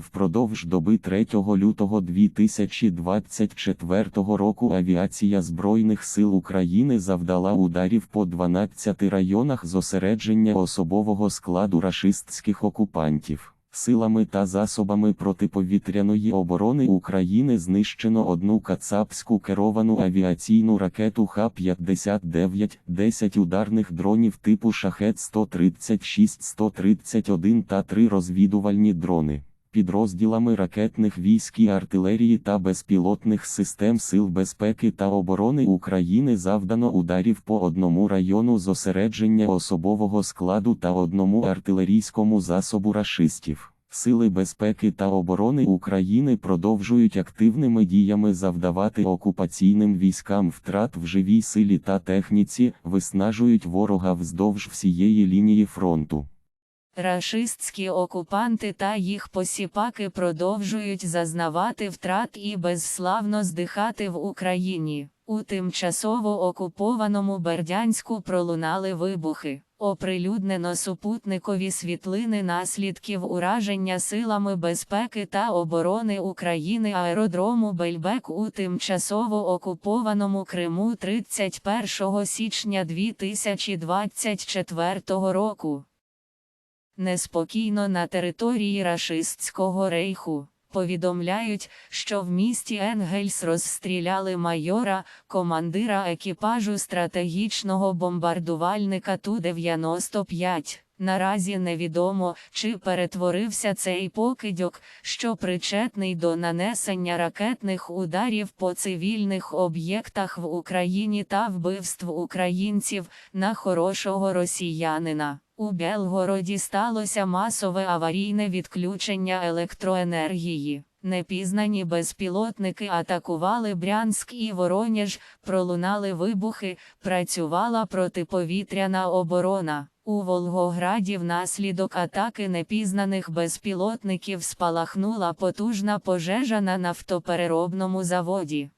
Впродовж доби 3 лютого 2024 року авіація Збройних сил України завдала ударів по 12 районах зосередження особового складу рашистських окупантів. Силами та засобами протиповітряної оборони України знищено одну кацапську керовану авіаційну ракету Х-59, 10 ударних дронів типу Шахет-136-131 та 3 розвідувальні дрони. Підрозділами ракетних військ і артилерії та безпілотних систем Сил безпеки та оборони України завдано ударів по одному району зосередження особового складу та одному артилерійському засобу рашистів. Сили безпеки та оборони України продовжують активними діями завдавати окупаційним військам втрат в живій силі та техніці, виснажують ворога вздовж всієї лінії фронту. Рашистські окупанти та їх посіпаки продовжують зазнавати втрат і безславно здихати в Україні. У тимчасово окупованому Бердянську пролунали вибухи. Оприлюднено супутникові світлини наслідків ураження силами безпеки та оборони України аеродрому Бельбек у тимчасово окупованому Криму 31 січня 2024 року. Неспокійно на території рашистського рейху. Повідомляють, що в місті Енгельс розстріляли майора, командира екіпажу стратегічного бомбардувальника Ту-95. Наразі невідомо, чи перетворився цей покидьок, що причетний до нанесення ракетних ударів по цивільних об'єктах в Україні та вбивств українців на хорошого росіянина. У Белгороді сталося масове аварійне відключення електроенергії. Непізнані безпілотники атакували Брянськ і Воронеж, пролунали вибухи, працювала протиповітряна оборона. У Волгограді внаслідок атаки непізнаних безпілотників спалахнула потужна пожежа на нафтопереробному заводі.